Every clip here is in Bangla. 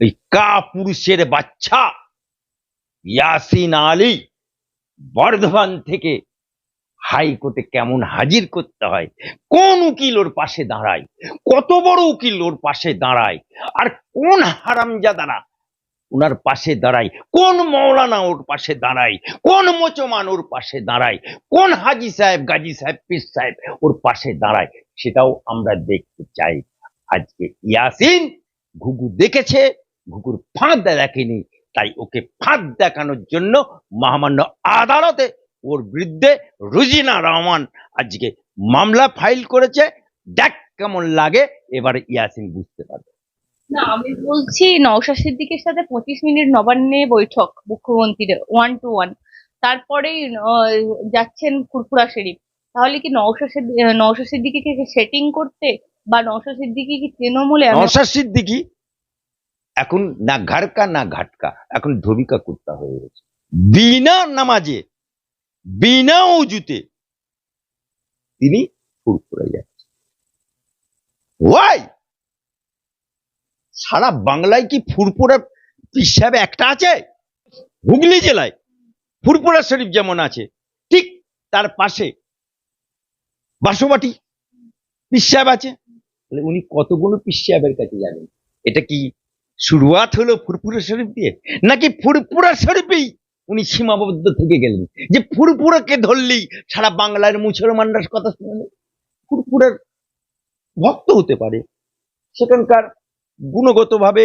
এই কা পুরুষের বাচ্চা ইয়াসিন আলী বর্ধমান থেকে হাইকোর্টে কেমন হাজির করতে হয়? কোন উকিল ওর পাশে দাঁড়ায়? কত বড় উকিল ওর পাশে দাঁড়ায়? আর কোন হারামজাদারা ওনার পাশে দাঁড়ায়? কোন মৌলানা ওর পাশে দাঁড়ায়? কোন মোচমান ওর পাশে দাঁড়ায়? কোন হাজি সাহেব, গাজী সাহেব পিস সাহেব ওর পাশে দাঁড়ায়? সেটাও আমরা দেখতে চাই। আজকে ইয়াসিন ঘুঘু দেখেছে ঘুঘুর ফাঁদ দেখেনি। তাই ওকে ফাঁদ দেখানোর জন্য মহামান্য আদালতে ওর বিরুদ্ধে রুজিনা রহমান আজকে মামলা ফাইল করেছে। দেখ কেমন লাগে এবারে ইয়াসিন বুঝতে পারবে। না আমি বলছি নওশা সিদ্দিকের সাথে পঁচিশ মিনিট নবান্নে বৈঠক মুখ্যমন্ত্রীর ওয়ান টু ওয়ান তারপরেই যাচ্ছেন ফুরফুরা শরীফ। তাহলে কি নওশা নওশাদ সিদ্দিকিকে সেটিং করতে বা নওশা সিদ্দিকি কি তৃণমূলে নওশাদ সিদ্দিকি এখন না ঘাড়কা, না ঘাটকা। এখন ধবিকা কুত্তা হয়ে গেছে। বিনা নামাজে, বিনা উজুতে তিনি সারা বাংলায় কি ফুরফুরা হিসাবে একটা আছে? হুগলি জেলায় ফুরফুরা শরীফ যেমন আছে, ঠিক তার পাশে বাসবাটি পিসাব আছে। উনি কতগুলো পিসাবের কাছে যাবেন? এটা কি শুরুয়াত হলো ফুরফুরা শরীফ দিয়ে, নাকি ফুরফুরা শরীফেই উনি সীমাবদ্ধ থেকে গেলেন? যে ফুরফুরাকে ধরলেই সারা বাংলার মুসলমানরা কথা শুনে ফুরফুরার ভক্ত হতে পারে, সেখানকার গুণগতভাবে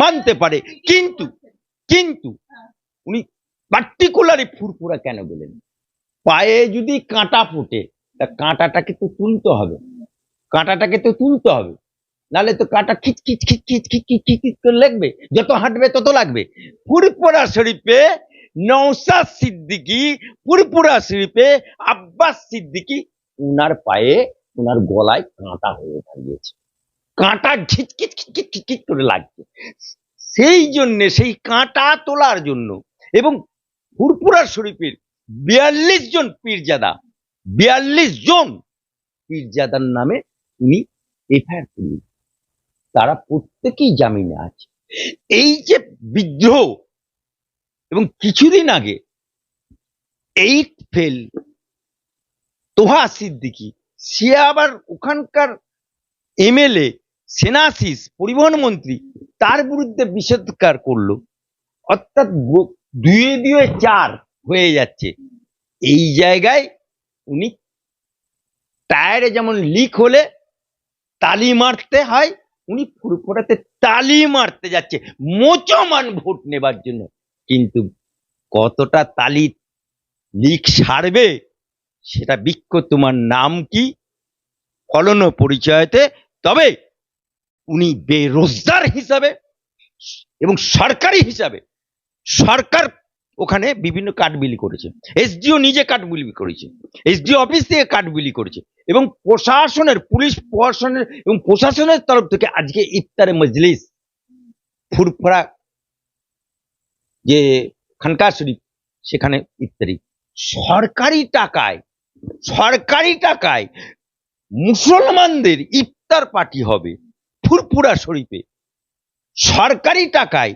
মানতে পারে, কিন্তু কিন্তু উনি পার্টিকুলারই ফুরফুরা কেন গেলেন? পায়ে যদি কাঁটা ফোটে, তা কাঁটাটাকে তো তুলতে হবে। কাঁটাটাকে তো তুলতে হবে। নালে তো কাঁটা খিচ খিচ খিচ খিচ খিচ খিচ খিচ খিচ করে লাগবে যত হাঁটবে তত লাগবে ফুরপুরা শরীফে নৌসাদ সিদ্দিকি ফুরপুরা শরীফে আব্বাস সিদ্দিকি উনার পায়ে উনার গলায় কাঁটা হয়ে দাঁড়িয়েছে কাঁটা খিচ খিচ খিচ খিচ খিচ খিচ করে লাগছে সেই জন্যে সেই কাঁটা তোলার জন্য এবং ফুরপুরা শরীফের বিয়াল্লিশ জন পীরজাদা বিয়াল্লিশ জন পীরজাদার নামে উনি এফআইআর করলেন তারা প্রত্যেকেই জামিনে আছে। এই যে বিদ্রোহ এবং কিছুদিন আগে এইট ফেল তোহা সিদ্দিকি, সে আবার ওখানকার এমএলএ সেনাসিস পরিবহন মন্ত্রী, তার বিরুদ্ধে বিষেধকার করল। অর্থাৎ দুয়ে দুয়ে চার হয়ে যাচ্ছে। এই জায়গায় উনি টায়ারে যেমন লিক হলে, তালি মারতে হয় উনি ফুরফুরাতে তালি মারতে যাচ্ছে। মোচমান ভোট নেবার জন্য। কিন্তু কতটা তালি লিক সারবে, সেটা বিক্ষ তোমার নাম কি? ফলন পরিচয়তে। তবে উনি বেরোজগার হিসাবে এবং সরকারি হিসাবে সরকার ওখানে বিভিন্ন কার্ড বিলি করেছে। এসডিও নিজে কার্ড বিলি করেছে। এসডিও অফিস থেকে কাঠ বিলি করেছে এবং প্রশাসনের, পুলিশ প্রশাসনের এবং প্রশাসনের তরফ থেকে আজকে ইফতারে মজলিস, ফুরফুরা যে খানকা শরীফ, সেখানে ইফতারি। সরকারি টাকায় সরকারি টাকায় মুসলমানদের ইফতার পার্টি হবে ফুরফুরা শরীফে। সরকারি টাকায়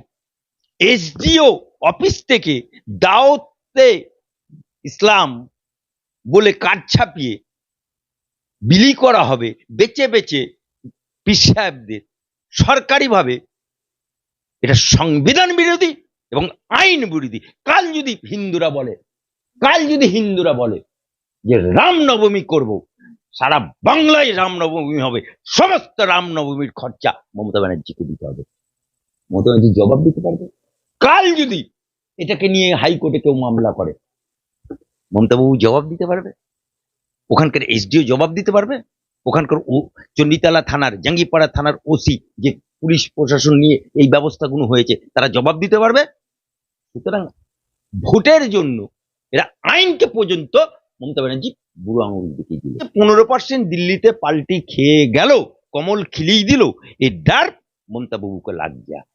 এসডিও অফিস থেকে দাওতে ইসলাম বলে কার্ড ছাপিয়ে বিলি করা হবে বেচে বেচে পীর সাহেবদের। সরকারিভাবে এটা সংবিধান বিরোধী এবং আইন বিরোধী। কাল যদি হিন্দুরা বলে, কাল যদি হিন্দুরা বলে যে রামনবমী করব, সারা বাংলায় রামনবমী হবে, সমস্ত রামনবমীর খরচা মমতা ব্যানার্জিকে দিতে হবে। মমতা ব্যানার্জি জবাব দিতে পারবে? কাল যদি এটাকে নিয়ে হাইকোর্টে কেউ মামলা করে। মমতা বাবু জবাব দিতে পারবে? ওখানকার এসডিও জবাব দিতে পারবে? ওখানকার ও, চণ্ডীতলা থানার, জাঙ্গিপাড়া থানার ওসি যে পুলিশ প্রশাসন নিয়ে এই ব্যবস্থাগুলো হয়েছে, তারা জবাব দিতে পারবে? সুতরাং ভোটের জন্য এরা আইনকে পর্যন্ত মমতা ব্যানার্জি বুড়ো আঙুল দেখিয়ে দিল। পনেরো পার্সেন্ট দিল্লিতে পাল্টি খেয়ে গেল, কমল খিলিয়ে দিল এই ডার মমতা বাবুকে লাগছে যে।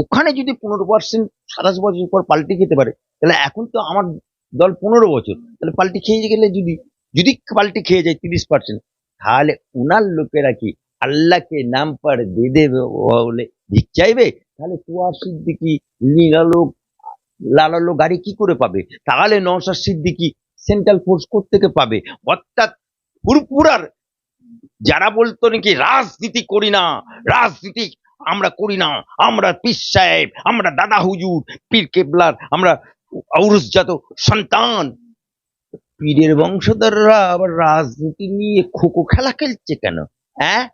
ওখানে যদি পনেরো পার্সেন্ট সাতাশ বছর পর পাল্টি খেতে পারে, তাহলে এখন তো আমার দল পনেরো বছর, তাহলে পাল্টি খেয়ে গেলে যদি যদি পাল্টি খেয়ে যায় তিরিশ পার্সেন্ট তাহলে উনার লোকেরা কি আল্লাহকে নাম পার দিয়ে দেবে বলে ভিক চাইবে? তাহলে তুয়ার সিদ্দিকি লীলালো লালালো গাড়ি কি করে পাবে? তাহলে নওশাদ সিদ্দিকি সেন্ট্রাল ফোর্স থেকে পাবে? অর্থাৎ ফুরপুরার যারা বলতো নাকি, রাজনীতি করি না, রাজনীতি আমরা করি না। আমরা পীর সাহেব, আমরা দাদা হুজুর, পীর কেবলার, আমরা ঔরসজাত সন্তান। পীরের বংশধররা আবার রাজনীতি নিয়ে খোকো খেলা খেলছে কেন? হ্যাঁ?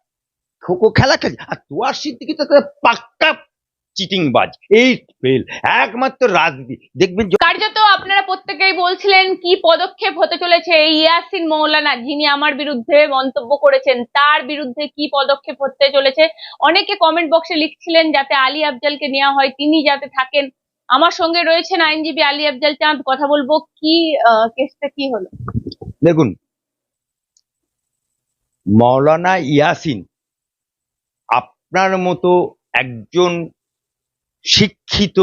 খোকো খেলা খেলছে। আর তুয়ার সিদ্দিকি তো পাক্কা চিটিংবাজ এই ফেল একমাত্র রাজনীতি। দেখবেন কার্যত আপনারা প্রত্যেকেই বলছিলেন কি পদক্ষেপ হতে চলেছে ইয়াসিন মৌলানা যিনি আমার বিরুদ্ধে মন্তব্য করেছেন তার বিরুদ্ধে কি পদক্ষেপ হতে চলেছে? অনেকে কমেন্ট বক্সে লিখছিলেন যাতে আলী আফজালকে নেওয়া হয় তিনি যাতে থাকেন। আমার সঙ্গে রয়েছেন আইনজীবী আলী আফজাল চাঁদ কথা বলব কি কেসটা কি হলো? দেখুন মৌলানা ইয়াসিন আপনার মতো একজন শিক্ষিত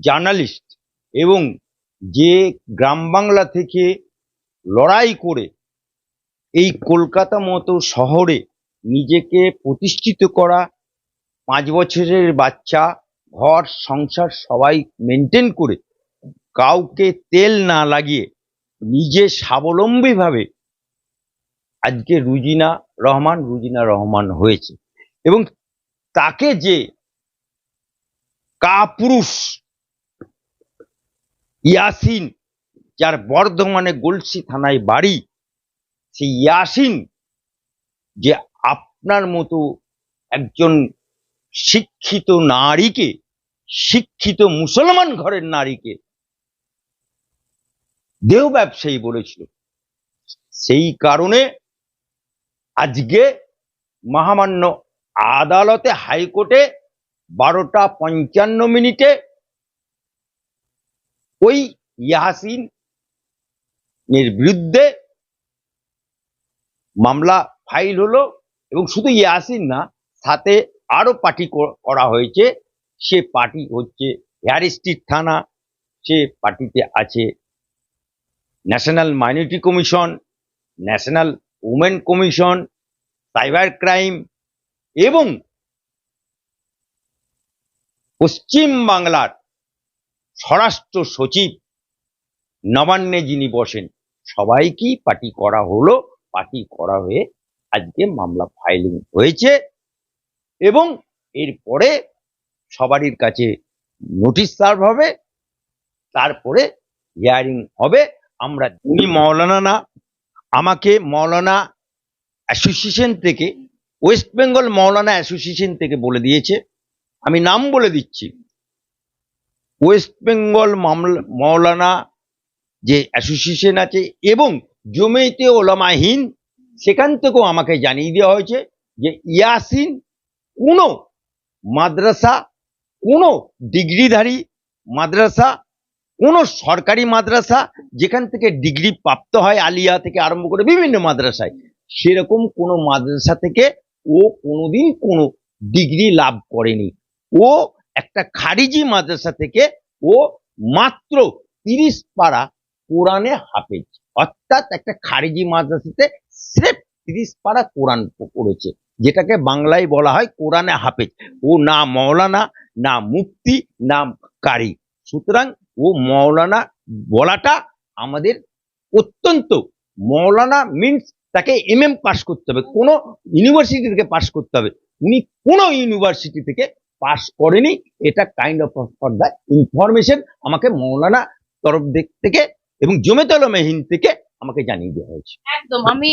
জার্নালিস্ট এবং যে গ্রাম বাংলা থেকে লড়াই করে এই কলকাতা মতো শহরে নিজেকে প্রতিষ্ঠিত করা, পাঁচ বছরের বাচ্চা, ঘর, সংসার সবাই মেনটেন করে কাউকে তেল না লাগিয়ে নিজে স্বাবলম্বীভাবে আজকে রুজিনা রহমান রুজিনা রহমান হয়েছে এবং তাকে যে কাপুরুষ। ইয়াসিন, যার বর্ধমানে গলসি থানায় বাড়ি, সেই ইয়াসিন যে আপনার মতো একজন শিক্ষিত নারীকে, শিক্ষিত মুসলমান ঘরের নারীকে দেহ ব্যবসায়ী বলেছিল। সেই কারণে আজকে মহামান্য আদালতে হাইকোর্টে বারোটা পঞ্চান্ন মিনিটে ওই ইয়াসিন এর বিরুদ্ধে মামলা ফাইল হলো এবং শুধু ইয়াসিন না, সাথে আরও পার্টি করা হয়েছে। সে পার্টি হচ্ছে হেয়ার স্ট্রিট থানা, সে পার্টিতে আছে National Minority Commission, National Women Commission, cyber crime এবং পশ্চিম বাংলার স্বরাষ্ট্র সচিব নবান্নে যিনি বসেন, সবাইকেই পার্টি করা হলো। পার্টি করা হয়ে আজকে মামলা ফাইলিং হয়েছে এবং এরপরে সবারই কাছে নোটিশ সার্ভ হবে, তারপরে হিয়ারিং হবে। আমরা উনি মৌলানা না, আমাকে মৌলানা অ্যাসোসিয়েশন থেকে ওয়েস্ট বেঙ্গল মৌলানা অ্যাসোসিয়েশন থেকে বলে দিয়েছে। আমি নাম বলে দিচ্ছি। ওয়েস্ট বেঙ্গল মৌলানা যে অ্যাসোসিয়েশন আছে এবং জমিতে ওলামাহীন সেখান থেকেও আমাকে জানিয়ে দেওয়া হয়েছে যে ইয়াসিন কোনো মাদ্রাসা, কোনো ডিগ্রিধারী মাদ্রাসা, কোনো সরকারি মাদ্রাসা যেখান থেকে ডিগ্রি প্রাপ্ত হয়, আলিয়া থেকে আরম্ভ করে বিভিন্ন মাদ্রাসায়, সেরকম কোনো মাদ্রাসা থেকে ও কোনোদিন কোনো ডিগ্রি লাভ করেনি। ও একটা খারিজি মাদ্রাসা থেকে ও মাত্র তিরিশ পারা কোরআনে হাফেজ। অর্থাৎ একটা খারিজি মাদ্রাসাতে স্রেফ তিরিশ পারা কোরআন পড়েছে, যেটাকে বাংলায় বলা হয় কোরআনে হাফেজ। ও না মৌলানা না মুক্তি না কারি। সুতরাং ও মৌলানা বলাটা আমাদের অত্যন্ত মৌলানা মিন্স তাকে এম এম পাস করতে হবে, কোনো ইউনিভার্সিটি থেকে পাস করতে হবে। উনি কোনো ইউনিভার্সিটি থেকে পাস করেনি, এটা kind of for the information আমাকে মৌলানা তরফ দিক থেকে এবং জমেতল মেহিন থেকে আমাকে জানিয়ে দেওয়া হয়েছে। একদম, আমি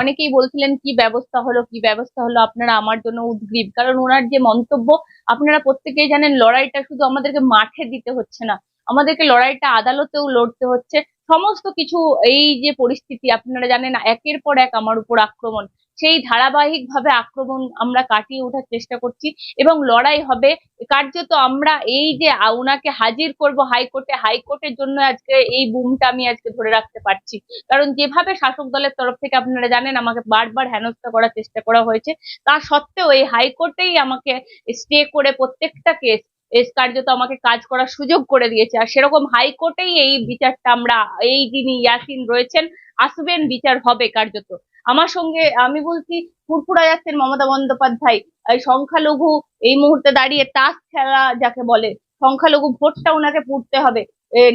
অনেকেই বলছিলেন কি ব্যবস্থা হলো, কি ব্যবস্থা হলো, আপনারা আমার জন্য উদ্গ্রীব। কারণ ওনার যে মন্তব্য, আপনারা প্রত্যেকেই জানেন লড়াইটা শুধু আমাদেরকে মাঠে দিতে হচ্ছে না, আমাদেরকে লড়াইটা আদালতেও লড়তে হচ্ছে। সমস্ত কিছু, এই যে পরিস্থিতি, আপনারা জানেন একের পর এক আমার উপর আক্রমণ। সেই ধারাবাহিক ভাবে আক্রমণ আমরা কাটিয়ে ওঠার চেষ্টা করছি এবং লড়াই হবে। কার্যত আমরা এই যে ওনাকে হাজির করব হাইকোর্টে, হাইকোর্টের জন্য আজকে এই বুমটা আমি আজকে ধরে রাখতে পারছি। কারণ যেভাবে শাসক দলের তরফ থেকে আপনারা জানেন আমাকে বারবার হেনস্থা করার চেষ্টা করা হয়েছে। তা সত্ত্বেও এই হাইকোর্টেই আমাকে স্টে করে প্রত্যেকটা কেস কার্যত আমাকে কাজ করার সুযোগ করে দিয়েছে। আর সেরকম হাইকোর্টেই এই বিচারটা আমরা, এই যিনি ইয়াসিন রয়েছেন, আসবেন বিচার হবে কার্যত। আমার সঙ্গে আমি বলছি ফুরফুরা যাচ্ছেন মমতা বন্দ্যোপাধ্যায়। এই সংখ্যালঘু এই মুহূর্তে দাঁড়িয়ে তাস খেলা যাকে বলে, সংখ্যালঘু ভোটটা ওনাকে পুড়তে হবে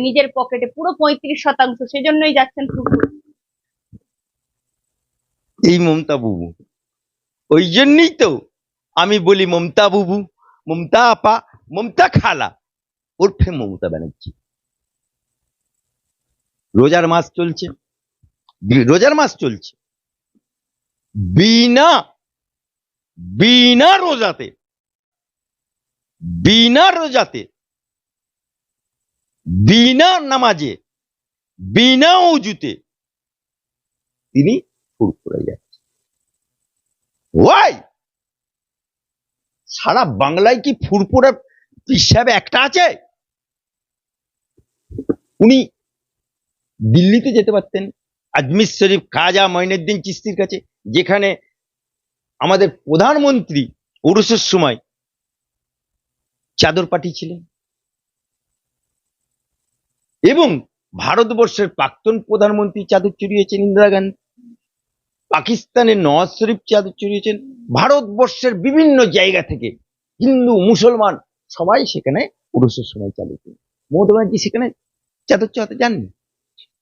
নিজের পকেটে পুরো পঁয়ত্রিশ শতাংশ, সেজন্যই যাচ্ছেন ফুরফুরা। এই মমতা বুবু। ওই জন্যই তো আমি বলি মমতা বুবু, মমতা আপা, মমতা খালা, ওরফে মমতা ব্যানার্জি। রোজার মাস চলছে, রোজার মাস চলছে। বিনা বিনা রোজাতে বিনা রোজাতে, বিনা নামাজে, বিনা উজুতে তিনি ফুরফুরে যাচ্ছে ওয়াই সারা বাংলায় কি ফুরফুরে হিসাবে একটা আছে? উনি দিল্লিতে যেতে পারতেন। আজমির শরীফ খাজা মঈনুদ্দিন চিস্তির কাছে। যেখানে আমাদের প্রধানমন্ত্রী ওরসের সময় চাদর পাঠিয়েছিলেন। এবং ভারতবর্ষের প্রাক্তন প্রধানমন্ত্রী চাদর চড়িয়েছেন ইন্দিরা গান্ধী। পাকিস্তানের নওয়াজ শরীফ চাদর চড়িয়েছেন ভারতবর্ষের বিভিন্ন জায়গা থেকে হিন্দু, মুসলমান সবাই সেখানে পুরুষের সময় চড়ি মমতা ব্যানার্জি সেখানে চাদর চড়াতে যাননি।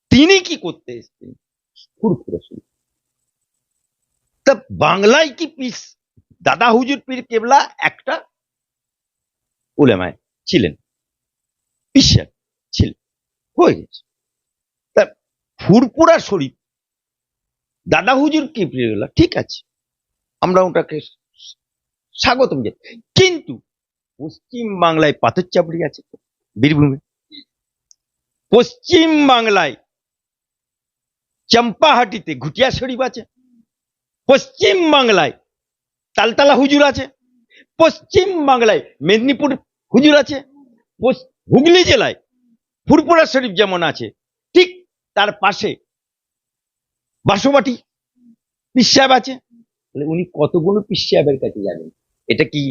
তিনি কি করতে এসেছেন? ফুরফুরে শরীফ। তা বাংলায় কি পিস? দাদা হুজুর পীর কেবলা একটা উলেমায় ছিলেন। পিসার ছিলেন। হয়ে গেছে। তা ফুরপুরা শরীফ। দাদা হুজুর কি প্রিয়লা ঠিক আছে। আমরা ওটাকে স্বাগতম জানাই। কিন্তু পশ্চিম বাংলায় পাথর চাপড়ি আছে বীরভূমে। পশ্চিম বাংলায় চম্পাহাটিতে ঘুটিয়া শরীফ আছে। পশ্চিম বাংলায় তালতালা হুজুর আছে, পশ্চিম বাংলায় মেদিনীপুর হুজুর আছে হুগলি জেলায় ফুরপুরা শরীফ যেমন আছে, ঠিক তার পাশে বাসবাটি পীর সাহেব আছে। তাহলে উনি কতগুলো পীর সাহেবের কাছে যাবেন? এটা কি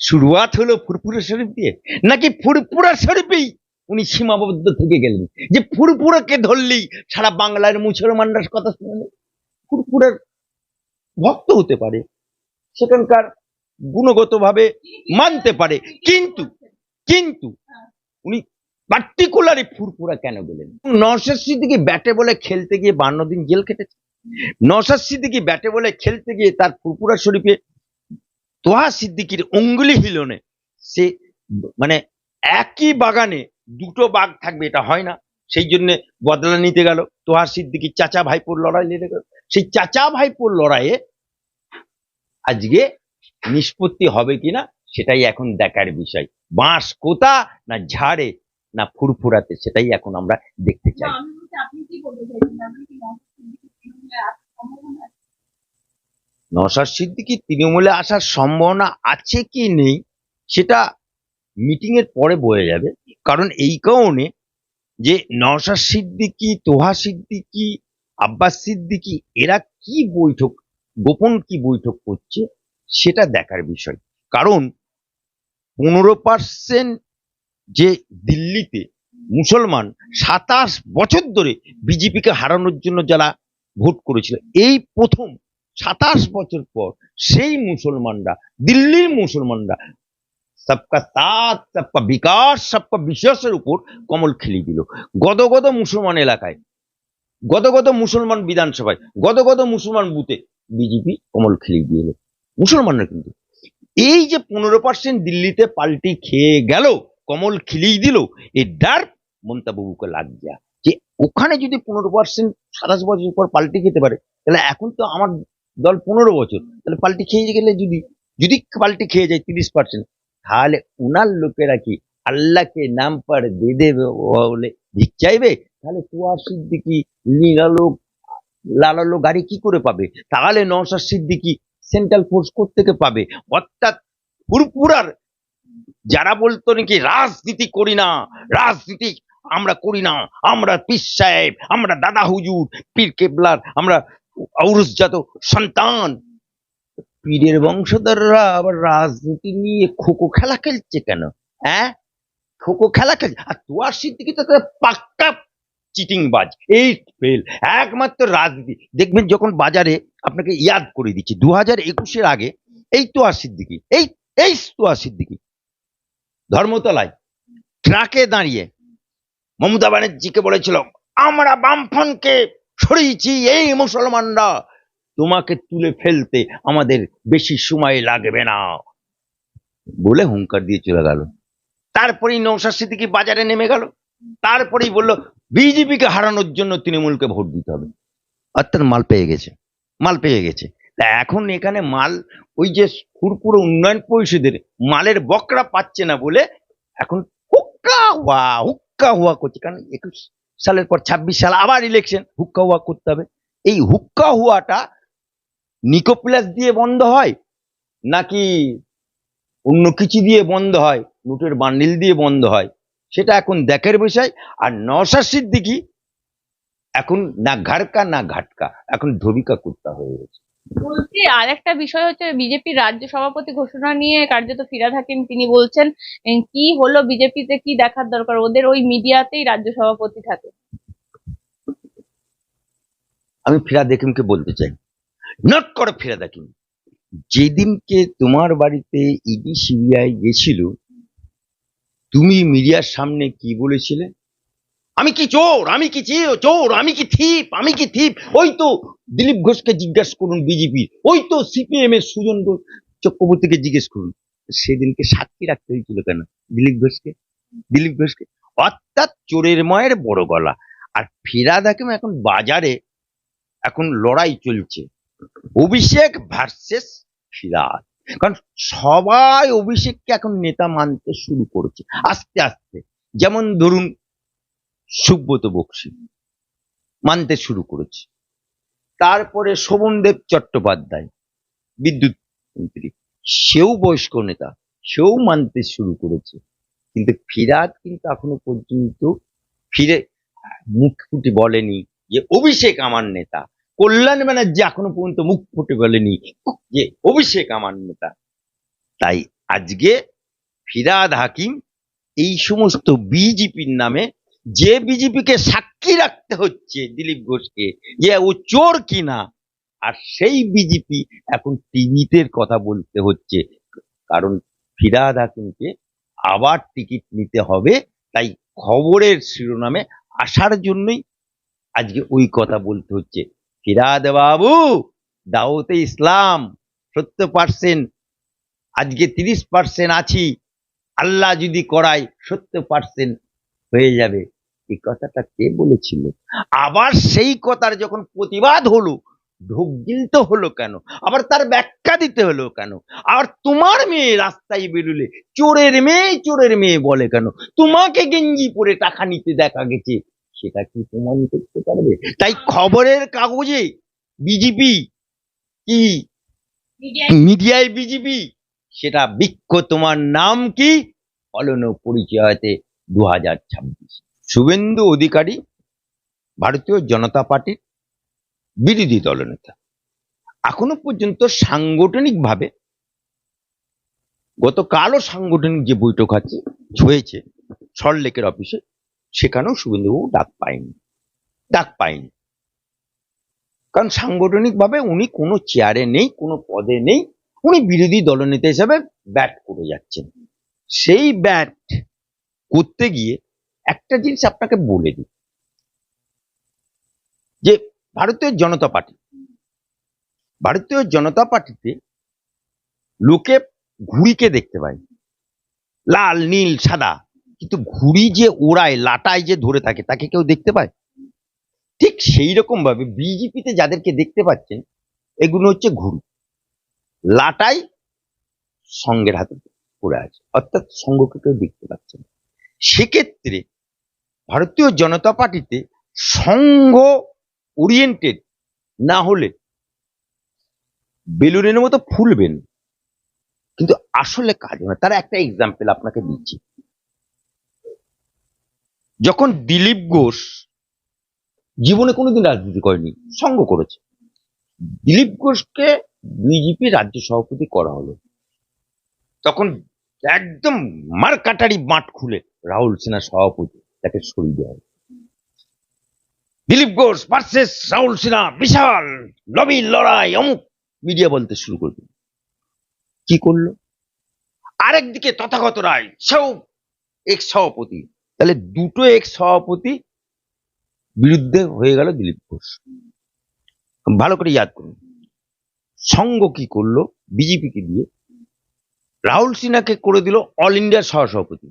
শুরুয়াত হলো ফুরপুরা শরীফ দিয়ে? নাকি ফুরপুরা শরীফেই উনি সীমাবদ্ধ থেকে গেলেন? যে ফুরপুরাকে ধরলেই সারা বাংলার মুসলমানরা কথা শুনে নেবে। ফুরপুরার ভক্ত হতে পারে, সেখানকার গুণগতভাবে মানতে পারে, কিন্তু কিন্তু উনি পার্টিকুলারই ফুরফুরা কেন গেলেন? নওশাদ সিদ্দিকি ব্যাটে বলে খেলতে গিয়ে বান্ন দিন জেল কেটেছে নওশাদ সিদ্দিকি ব্যাটে বলে খেলতে গিয়ে তার ফুরফুরা শরীফে তোহা সিদ্দিকির অঙ্গুলি হিলনে সে মানে একই বাগানে দুটো বাঘ থাকবে, এটা হয় না। সেই জন্য বদলা নিতে গেল। তোহা সিদ্দিকির চাচা ভাইপোর লড়াই লেগে গেল। সেই চাচা ভাইপোর লড়াইয়ে আজকে নিষ্পত্তি হবে কিনা সেটাই এখন দেখার বিষয়। বাঁশ কোথা না ঝাড়ে না ফুরফুরাতে সেটাই এখন আমরা দেখতে চাই? নসার সিদ্দিকি তৃণমূলে আসার সম্ভাবনা আছে? কি নেই সেটা মিটিং এর পরে বয়ে যাবে। কারণ এই কারণে যে নওশাদ সিদ্দিকি তোহা সিদ্দিকি আব্বাস সিদ্দিকি, এরা কি বৈঠক, গোপন কি বৈঠক করছে, সেটা দেখার বিষয়। কারণ পনেরো পার্সেন্ট যে দিল্লিতে মুসলমান সাতাশ বছর ধরে বিজেপিকে হারানোর জন্য যারা ভোট করেছিল, এই প্রথম সাতাশ বছর পর সেই মুসলমানরা, দিল্লির মুসলমানরা সবকা সাথ, সবকা বিকাশ, সবকা বিশ্বাসের উপর কমল খেলিয়ে দিল। গদগদ মুসলমান এলাকায় গদগদ মুসলমান বিধানসভায়, গত গত মুসলমান বুথে বিজেপি কমল খেলিয়ে দিল মুসলমানরা কিন্তু এই যে পনেরো পার্সেন্ট দিল্লিতে পাল্টি খেয়ে গেল, কমল খিলিয়ে দিল এই ডার মমতা বাবুকে লাগছে যে ওখানে যদি পনেরো পার্সেন্ট সাতাশ বছর পর পাল্টি খেতে পারে, তাহলে এখন তো আমার দল পনেরো বছর, তাহলে পাল্টি খেয়ে গেলে যদি যদি পাল্টি খেয়ে যায় তিরিশ পার্সেন্ট, তাহলে ওনার লোকেরা কি আল্লাহকে নাম পার দিয়ে দেবে বলে ভিক চাইবে? তাহলে কুয়ার সিদ্দিকি নীলালো লালালো গাড়ি কি করে পাবে? তাহলে নওশাদ সিদ্দিকি সেন্ট্রাল ফোর্স থেকে পাবে? অর্থাৎ ফুরপুরার যারা বলতো নাকি, রাজনীতি করি না, রাজনীতি আমরা করি না, আমরা পীর সাহেব, আমরা দাদা হুজুর, পীর কেবলার, আমরা ঔরসজাত সন্তান। পীরের বংশধররা আবার রাজনীতি নিয়ে খোকো খেলা খেলছে কেন? হ্যাঁ? খোখো খেলা খেলছে। আর তোয়ার সিদ্দিকি তো পাক্কা চিটিং বাজ এই ফেল একমাত্র রাজনীতি। দেখবেন যখন বাজারে আপনাকে ইয়াদ করে দিচ্ছি দু হাজার একুশের আগে এই তোয়ার সিদ্দিকি, এই এই তোয়ার সিদ্দিকি, ধর্মতলায় ট্রাকে দাঁড়িয়ে মমতা ব্যানার্জিকে বলেছিল, আমরা বামফ্রন্টকে সরিয়েছি, এই মুসলমানরা তোমাকে তুলে ফেলতে আমাদের বেশি সময় লাগবে না। বলে হুঙ্কার দিয়ে চলে গেল। তারপরেই নৌসাদ সিদ্দিকি বাজারে নেমে গেল। তারপরেই বলল বিজেপিকে হারানোর জন্য তৃণমূলকে ভোট দিতে হবে। অর্থাৎ মাল পেয়ে গেছে, মাল পেয়ে গেছে। তা এখন এখানে মাল, ওই যে ফুরপুর উন্নয়ন পরিষদের মালের বকরা পাচ্ছে না বলে এখন হুক্কা হুয়া হুক্কা হুয়া করছে। কারণ একুশ সালের পর, ছাব্বিশ সাল আবার ইলেকশন হুক্কা হুয়া করতে হবে। এই হুক্কা হুয়াটা নিকোপ্লাস দিয়ে বন্ধ হয় নাকি অন্য কিছু দিয়ে বন্ধ হয়? নোটের বান্ডিল দিয়ে বন্ধ হয়? সেটা এখন দেখের বিষয়। আর নশা সিদ্দিকি এখন না ঘাড়কা না ঘাটকা এখন ধবিকা কুত্তা হয়ে গেছে। বলছি আর একটা বিষয় হচ্ছে বিজেপির রাজ্য সভাপতি ঘোষণা নিয়ে কার্যত ফিরাদ হাকিম তিনি বলছেন কি হলো বিজেপিতে কি দেখার দরকার? ওদের ওই মিডিয়াতেই রাজ্য সভাপতি থাকে। আমি ফিরাদ হাকিমকে বলতে চাই। নট করে ফিরাদ হাকিম। যেদিনকে তোমার বাড়িতে ইডি সিবিআই গেছিল তুমি মিডিয়ার সামনে কি বলেছিলে? আমি কি চোর? আমি কি চি- চোর? আমি কি থিপ? আমি কি থিপ? ওই তো দিলীপ ঘোষকে জিজ্ঞাসা করুন বিজেপির ওই তো সিপিএম এর সুজন চক্রবর্তীকে জিজ্ঞেস করুন। সেদিনকে সাক্ষী রাখতে হয়েছিল কেন দিলীপ ঘোষকে? দিলীপ ঘোষকে? অর্থাৎ চোরের মায়ের বড় গলা। আর ফিরাদ হাকিম এখন বাজারে, এখন লড়াই চলছে। অভিষেক ভার্সেস ফিরাদ। কারণ সবাই অভিষেককে এখন নেতা মানতে শুরু করেছে, আস্তে আস্তে। যেমন ধরুন সুব্রত বক্সি মানতে শুরু করেছে। তারপরে শোভনদেব চট্টোপাধ্যায়, বিদ্যুৎ মন্ত্রী, সেও বয়স্ক নেতা, সেও মানতে শুরু করেছে। কিন্তু ফিরাদ কিন্তু এখনও পর্যন্ত ফিরে মুখ ফুটে বলেনি যে অভিষেক আমার নেতা। কল্যাণ ব্যানার্জি এখনও পর্যন্ত মুখ ফুটে বলেনি যে অভিষেক আমার নেতা। তাই আজকে ফিরাদ হাকিম এই সমস্ত বিজেপির নামে যে বিজেপিকে সাক্ষী রাখতে হচ্ছে দিলীপ ঘোষকে, যে ও চোর কিনা, আর সেই বিজেপি এখন টিভিতে কথা বলতে হচ্ছে। কারণ ফিরাদ হাকিমকে আবার টিকিট নিতে হবে, তাই খবরের শিরোনামে আসার জন্যই আজকে ওই কথা বলতে হচ্ছে। ফিরাদ বাবু দাওতে ইসলাম, সত্তর পার্সেন্ট আজকে তিরিশ পার্সেন্ট আছি। আল্লাহ যদি করায়, সত্তর পার্সেন্ট হয়ে যাবে। এই কথাটা কে বলেছিল? আবার সেই কথার যখন প্রতিবাদ হলো ঢোক গিলতে হলো কেন? আবার তার ব্যাখ্যা দিতে হলো কেন? আর তোমার মেয়ে রাস্তায় বেরোলে, চোরের মেয়ে চোরের মেয়ে বলে কেন? তোমাকে গেঞ্জি পরে টাকা নিতে দেখা গেছে। সেটা কি প্রমাণ করতে পারবে? তাই খবরের কাগজে বিজেপি কি? মিডিয়ায় বিজেপি সেটা বৃক্ষ তোমার নাম কি? অলন পরিচয়তে দু হাজার ছাব্বিশ। শুভেন্দু অধিকারী ভারতীয় জনতা পার্টির বিরোধী দলনেতা এখনও পর্যন্ত সাংগঠনিকভাবে গতকালও সাংগঠনিক যে বৈঠক আছে হয়েছে সল্টলেকের অফিসে সেখানেও শুভেন্দুবাবু ডাক পায়নি। ডাক পায়নি। কারণ সাংগঠনিকভাবে উনি কোনো চেয়ারে নেই, কোনো পদে নেই। উনি বিরোধী দলনেতা হিসাবে ব্যাট করে যাচ্ছেন। সেই ব্যাট করতে গিয়ে একটা জিনিস আপনাকে বলে দিই। যে ভারতীয় জনতা পার্টি, ভারতীয় জনতা পার্টিতে লোকে ঘুড়িকে দেখতে পায়। লাল, নীল, সাদা। কিন্তু ঘুড়ি যে ওড়ায়, লাটায় যে ধরে থাকে, তাকে কেউ দেখতে পায়? ঠিক সেই রকম ভাবে বিজেপিতে যাদেরকে দেখতে পাচ্ছেন, এগুলো হচ্ছে ঘুড়ি। লাটাই সঙ্গের হাতে পড়ে আছে, অর্থাৎ সঙ্গকে কেউ দেখতে পাচ্ছে না। সেক্ষেত্রে ভারতীয় জনতা পার্টিতে সংঘ ওরিয়েন্টেড না হলে বেলুনের মতো ফুলবেন কিন্তু আসলে কাজ হয় তার একটা এক্সাম্পল আপনাকে দিচ্ছি। যখন দিলীপ ঘোষ জীবনে কোনোদিন রাজনীতি করেনি, সঙ্গ করেছে। দিলীপ ঘোষকে বিজেপি রাজ্য সভাপতি করা হলো। তখন একদম মারকাটারি মাঠ খুলে রাহুল সিনহা সভাপতি তাকে সরিয়ে দেওয়া দিলীপ ঘোষ ভার্সেস রাহুল সিনহা, বিশাল লবি, লড়াই, অমুক মিডিয়া বলতে শুরু করবে কি করল? আরেকদিকে তথাগত রায়, সেও এক সভাপতি তাহলে দুটো এক্স সভাপতি বিরুদ্ধে হয়ে গেল দিলীপ ঘোষ। ভালো করে ইয়াদ করুন। সঙ্গ কি করল? বিজেপিকে দিয়ে। রাহুল সিনহাকে করে দিল অল ইন্ডিয়ার সহসভাপতি।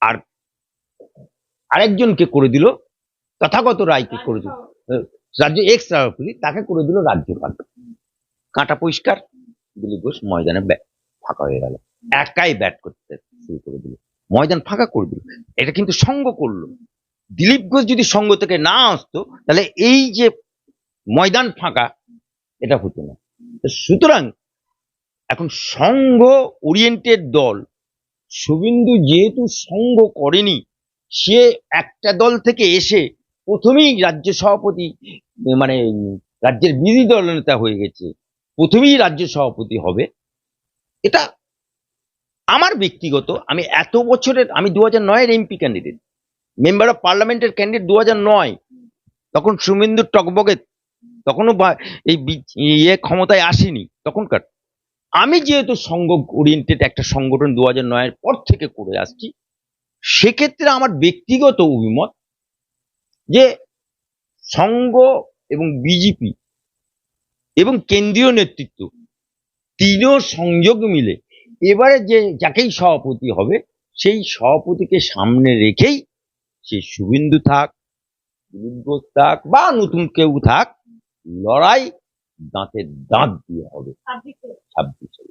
আর আরেকজনকে করে দিল তথাগত রায়কে করে দিল। রাজ্য এক্স সভাপতি তাকে করে দিল রাজ্যপাল। কাঁটা পরিষ্কার। দিলীপ ঘোষ ময়দানে ফাঁকা হয়ে গেল। একাই ব্যাট করতে শুরু করে দিল। ময়দান ফাঁকা করে দিল। এটা কিন্তু সঙ্গ করল। দিলীপ ঘোষ যদি সঙ্গ থেকে না আসতো, তাহলে এই যে ময়দান ফাঁকা, এটা হতো না। সুতরাং এখন সঙ্ঘ ওরিয়েন্টেড দল, শুভেন্দু যেহেতু সঙ্গ করেনি, সে একটা দল থেকে এসে প্রথমেই রাজ্য সভাপতি মানে রাজ্যের বিরোধী দল নেতা হয়ে গেছে, প্রথমেই রাজ্য সভাপতি হবে। এটা আমার ব্যক্তিগত, আমি এত বছরের, আমি দু হাজার নয়ের এমপি ক্যান্ডিডেট মেম্বার অফ পার্লামেন্টের ক্যান্ডিডেট দু হাজার নয়, তখন শুভেন্দু টকবগে তখনও এই ইয়ে ক্ষমতায় আসেনি, তখনকার। আমি যেহেতু সংঘ ওরিয়েন্টেড একটা সংগঠন দু হাজার নয়ের পর থেকে করে আসছি, সেক্ষেত্রে আমার ব্যক্তিগত অভিমত যে সংঘ এবং বিজেপি এবং কেন্দ্রীয় নেতৃত্ব, তিনও সংযোগ মিলে এবারে যে যাকেই সভাপতি হবে সেই সভাপতিকে সামনে রেখেই সে শুভেন্দু থাক দিলীপ ঘোষ থাক বা নতুন কেউ থাক লড়াই দাঁতে দাঁত দিয়ে হবে। ছাব্বিশে